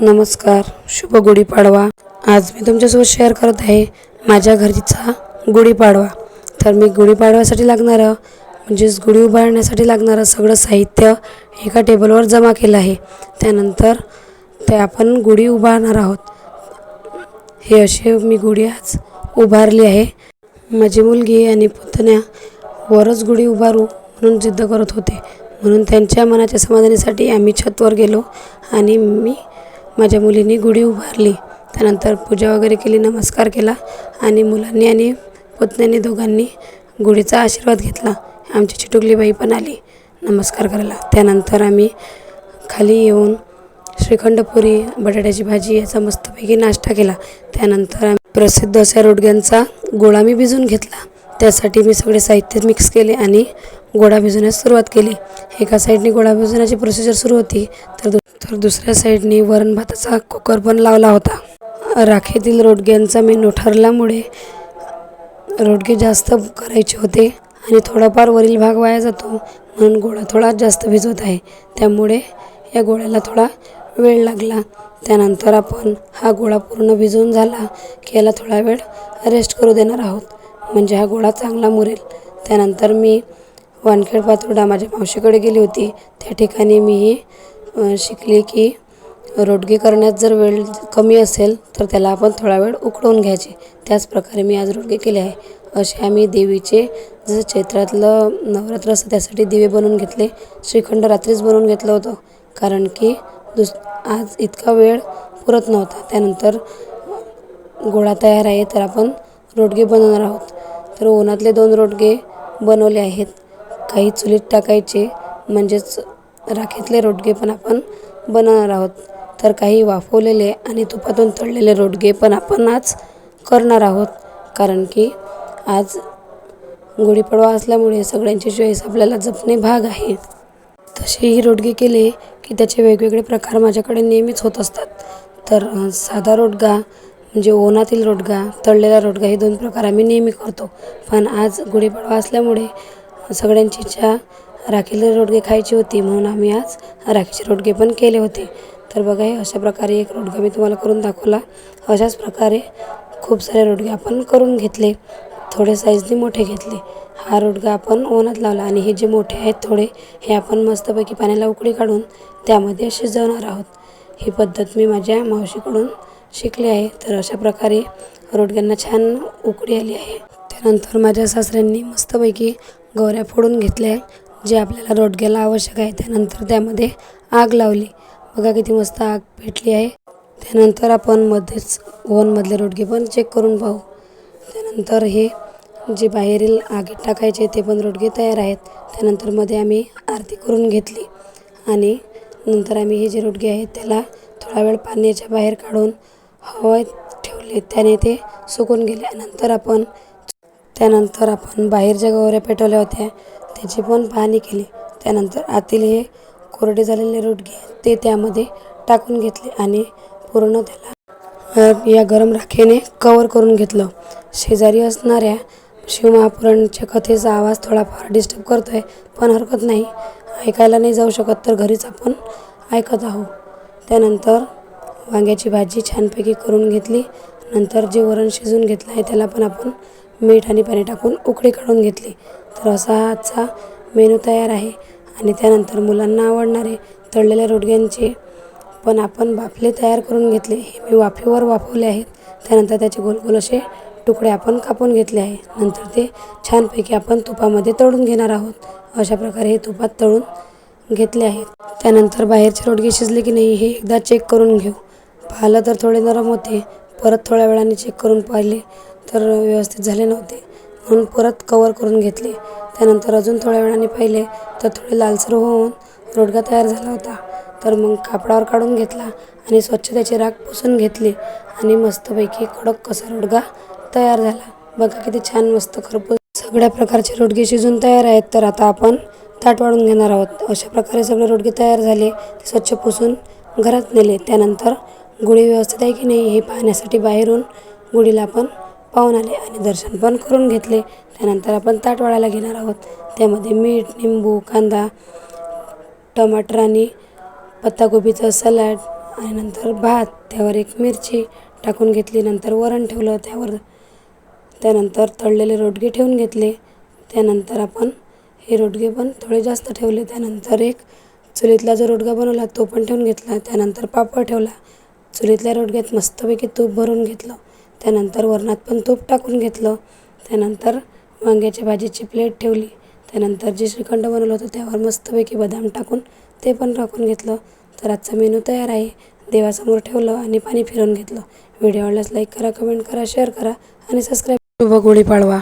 नमस्कार शुभ गुढीपाडवा. आज मी तुमच्यासोबत शेअर करत आहे माझ्या घरीचा गुढीपाडवा. तर मी गुढीपाडव्यासाठी लागणारं म्हणजेच गुढी उभारण्यासाठी लागणारं सगळं साहित्य एका टेबलवर जमा केलं आहे. त्यानंतर ते आपण गुढी उभारणार आहोत. हे असे मी गुढी आज उभारली आहे. माझी मुलगी आणि पुतण्या वरच गुढी उभारू म्हणून जिद्द करत होते. म्हणून त्यांच्या मनाच्या समाधानासाठी आम्ही छतवर गेलो आणि मी माझ्या मुलीने गुढी उभारली. त्यानंतर पूजा वगैरे केली नमस्कार केला आणि मुलांनी आणि पुतण्याने दोघांनी गुढीचा आशीर्वाद घेतला. आमची चिटुकलीबाई पण आली. नमस्कार करायला. त्यानंतर आम्ही खाली येऊन श्रीखंडपुरी बटाट्याची भाजी याचा मस्तपैकी नाश्ता केला. त्यानंतर आम्ही प्रसिद्ध अशा रोडग्यांचा गोळा मी भिजून घेतला. त्यासाठी मी सगळे साहित्य मिक्स केले आणि गोळा भिजवण्यास सुरुवात केली. एका साईडने गोळा भिजवण्याची प्रोसिजर सुरू होती तर तर दुसऱ्या साईडने वरण भाताचा कुकर पण लावला होता. राखेतील रोडग्यांचा मेनू ठरल्यामुळे रोडगे जास्त करायचे होते आणि थोडाफार वरील भाग वाया जातो म्हणून गोळा थोडा जास्त भिजवत आहे. त्यामुळे या गोळ्याला थोडा वेळ लागला. त्यानंतर आपण हा गोळा पूर्ण भिजवून झाला की याला थोडा वेळ रेस्ट करू देणार आहोत. म्हणजे हा गोळा चांगला मुरेल. त्यानंतर मी वानखेड पातोडा माझ्या मावशीकडे गेली होती. त्या ठिकाणी मी ही शिकले की रोडगे करण्यात जर वेळ कमी असेल तर त्याला आपण थोडा वेळ उकडवून घ्यायचे. त्याच प्रकारे मी आज रोडगे केले आहे. असे आम्ही देवीचे जसं चैत्रातलं नवरात्र असतं त्यासाठी दिवे बनवून घेतले. श्रीखंड रात्रीच बनवून घेतलं होतं. कारण की दुस आज इतका वेळ पुरत नव्हता. त्यानंतर गोळा तयार आहे तर आपण रोडगे बनवणार आहोत. तर उन्हातले दोन रोडगे बनवले आहेत. काही चुलीत टाकायचे म्हणजेच राखेतले रोडगे पण आपण बनवणार आहोत. तर काही वाफवलेले आणि तुपातून तळलेले रोडगे पण आपण आज करणार आहोत. कारण की आज गुढीपाडवा असल्यामुळे सगळ्यांची चॉईस आपल्याला जपणे भाग आहे. तसेही रोडगे केले की त्याचे वेगवेगळे प्रकार माझ्याकडे नेहमीच होत असतात. तर साधा रोडगा म्हणजे ओनातील रोडगा तळलेला रोडगा हे दोन प्रकार आम्ही नेहमी करतो. पण आज गुढीपाडवा असल्यामुळे सगळ्यांची इच्छा राखीले रोडगे खायची होती म्हणून आम्ही आज राखीचे रोडगे पण केले होते. तर बघा हे अशा प्रकारे एक रोडगा मी तुम्हाला करून दाखवला. अशाच प्रकारे खूप सारे रोडगे आपण करून घेतले. थोडे साईजने मोठे घेतले. हा रोडगा आपण ओनात लावला आणि हे जे मोठे आहेत थोडे हे आपण मस्तपैकी पाण्याला उकळी काढून त्यामध्ये शिजवणार आहोत. ही पद्धत मी माझ्या मावशीकडून शिकली आहे. तर अशा प्रकारे रोडग्यांना छान उकळी आली आहे. त्यानंतर माझ्या सासऱ्यांनी मस्तपैकी गवऱ्या फोडून घेतल्या जे आपल्याला रोडग्याला आवश्यक आहे त्यानंतर त्यामध्ये आग लावली. बघा किती मस्त आग पेटली आहे. त्यानंतर आपण मध्येच ओव्हनमधले रोडगे पण चेक करून पाहू. त्यानंतर हे जे बाहेरील आगीत टाकायचे ते पण रोडगे तयार आहेत. त्यानंतरमध्ये आम्ही आरती करून घेतली आणि नंतर आम्ही हे जे रोडगे आहेत त्याला थोडा वेळ पाण्याच्या बाहेर काढून हवा ठेवले. त्याने ते सुकून गेले नंतर आपण त्यानंतर आपण बाहेर ज्या गवऱ्या पेटवल्या होत्या त्याची पण पाहणी केली. त्यानंतर आतील हे कोरडे झालेले रोडगे ते त्यामध्ये टाकून घेतले आणि पूर्ण त्याला या गरम राखेने कवर करून घेतलं. शेजारी असणाऱ्या शिवमहापुराणच्या कथेचा आवाज थोडाफार डिस्टर्ब करतो आहे पण हरकत नाही. ऐकायला नाही जाऊ शकत तर घरीच आपण ऐकत आहोत. त्यानंतर वांग्याची भाजी छानपैकी करून घेतली. नंतर जे वरण शिजून घेतलं आहे त्याला पण आपण मीठ आणि पाणी टाकून उकळी काढून घेतली. तर असा हा आजचा मेनू तयार आहे. आणि त्यानंतर मुलांना आवडणारे तळलेल्या रोडग्यांचे पण आपण बाफले तयार करून घेतले. हे मी वाफेवर वाफवले आहेत. त्यानंतर त्याचे गोल गोल असे तुकडे आपण कापून घेतले आहे. नंतर ते छानपैकी आपण तुपामध्ये तळून घेणार आहोत. अशा प्रकारे हे तुपात तळून घेतले आहेत. त्यानंतर बाहेरचे रोडगे शिजले की नाही हे एकदा चेक करून घेऊ. पाहिलं तर थोडे नरम होते. परत थोड्या वेळाने चेक करून पाहिले. तर व्यवस्थित झाले नव्हते. म्हणून परत कवर करून घेतले. त्यानंतर अजून थोड्या वेळाने पाहिले तर थोडे लालसर होऊन रोडगा तयार झाला होता. तर मग कापडावर काढून घेतला आणि स्वच्छ त्याची राख पुसून घेतली आणि मस्तपैकी कडक कसा रोडगा तयार झाला. बघा किती छान मस्त खरपूस. सगळ्या प्रकारचे रोडगे शिजून तयार आहेत तर आता आपण ताट वाढून घेणार आहोत. अशा प्रकारे सगळे रोडगे तयार झाले ते स्वच्छ पुसून घरात नेले. त्यानंतर गुढी व्यवस्थित आहे की नाही हे पाहण्यासाठी बाहेरून गुढीला आपण पाहून आले आणि दर्शन पण करून घेतले. त्यानंतर आपण ताट वाढायला घेणार आहोत. त्यामध्ये मीठ निंबू कांदा टमाटर आणि पत्ताकोबीचं सलाड आणि नंतर भात त्यावर एक मिरची टाकून घेतली. नंतर वरण ठेवलं. त्यावर त्यानंतर तळलेले रोडगे ठेवून घेतले. त्यानंतर आपण हे रोडगे पण थोडे जास्त ठेवले. त्यानंतर एक चुलीतला जो रोडगा बनवला तो पण ठेवून घेतला. त्यानंतर पापड ठेवला. चुलीतल्या रोडग्यात मस्तपैकी तूप भरून घेतलं. त्यानंतर वरणात पण तूप टाकून घेतलं. त्यानंतर वांग्याच्या भाजीची प्लेट ठेवली. त्यानंतर जे श्रीखंड बनवलं होतं त्यावर मस्तपैकी बदाम टाकून ते पण टाकून घेतलं. तर आजचा मेनू तयार आहे. देवासमोर ठेवलं आणि पाणी फिरवून घेतलं. व्हिडिओ आवडल्यास लाईक करा कमेंट करा शेअर करा आणि सबस्क्राईब शुभ गुढीपाडवा